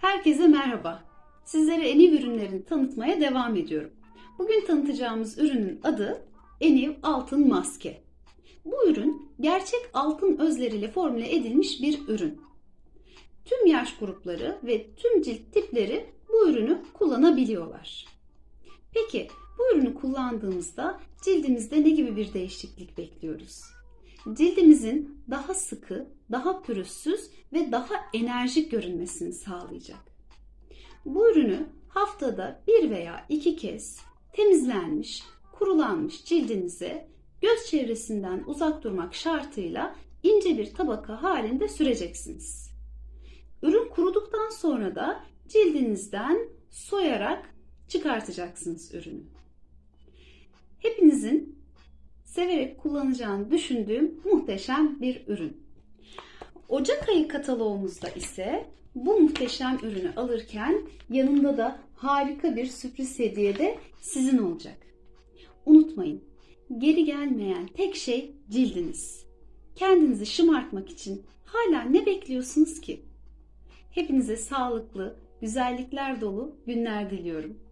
Herkese merhaba. Sizlere Eniv ürünlerini tanıtmaya devam ediyorum. Bugün tanıtacağımız ürünün adı Eniv Altın Maske. Bu ürün gerçek altın özleriyle formüle edilmiş bir ürün. Tüm yaş grupları ve tüm cilt tipleri bu ürünü kullanabiliyorlar. Peki bu ürünü kullandığımızda cildimizde ne gibi bir değişiklik bekliyoruz? Cildimizin daha sıkı, daha pürüzsüz ve daha enerjik görünmesini sağlayacak. Bu ürünü haftada bir veya iki kez temizlenmiş, kurulanmış cildinize göz çevresinden uzak durmak şartıyla ince bir tabaka halinde süreceksiniz. Ürün kuruduktan sonra da cildinizden soyarak çıkartacaksınız ürünü. Severek kullanacağını düşündüğüm muhteşem bir ürün. Ocak ayı kataloğumuzda ise bu muhteşem ürünü alırken yanında da harika bir sürpriz hediye de sizin olacak. Unutmayın, geri gelmeyen tek şey cildiniz. Kendinizi şımartmak için hala ne bekliyorsunuz ki? Hepinize sağlıklı, güzellikler dolu günler diliyorum.